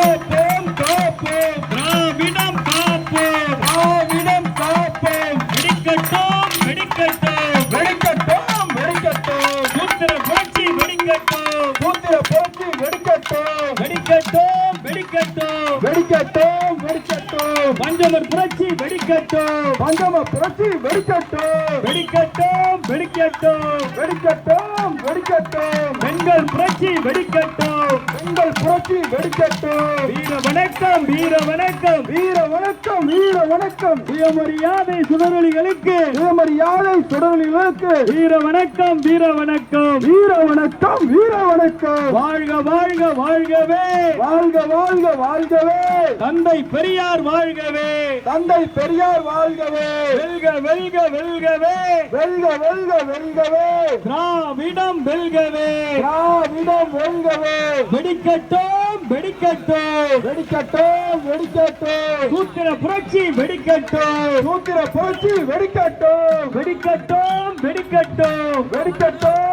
காப்போம் காப்போம். திராவிடம் காப்போம். திராவிடம் காப்போம். வெடிக்கட்டும் வெடிக்கட்டும். வெடிக்கட்டும் வெடிக்கட்டும். சூத்திர புரட்சி வெடிக்கட்டும். சூத்திர போச்சு வெடிக்கட்டும். வெடிக்கட்டும் வெடிக்கட்டும். வெடிக்கட்டும் வெடிக்கட்டும். பஞ்சமர் புரட்சி வெடிக்கட்டும். பஞ்சம புரட்சி வெடிக்கட்டும். வெடிக்கட்டும் வெடிக்கட்டும். வெடிக்கட்டும் வெடிக்கட்டும். பெண்கள் புரட்சி வெடிக்கட்டும். பெண்கள் புரட்சி வெடிக்கட்டும். வீர வணக்கம் வீர வணக்கம். வீர வணக்கம் வீர வணக்கம். சுயமரியாதை சுடரொலிகளுக்கு. சுயமரியாதை சுடர்களுக்கு வீர வணக்கம் வீர வணக்கம். வீர வணக்கம் வீர வணக்கம். வாழ்க வாழ்க வாழ்கவே. வாழ்க வாழ்க வாழ்கவே. தந்தை பெரியார் வாழ்கவே. தந்தை பெரியார் வாழ்கவே. வெல்க வெல்க வெல்கவே. வெல்க வெல்க வெல்கவே. திராவிடம் வெல்கவே. திராவிடம் வெல்கவே. வெடிக்கட்டும் வெடிக்கட்டும். வெடிக்கட்டும் வெடிக்கட்டும். சூத்திர புரட்சி வெடிக்கட்டும். சூத்திர புரட்சி வெடிக்கட்டும். வெடிக்கட்டும் வெடிக்கட்டும். வெடிக்கட்டும்.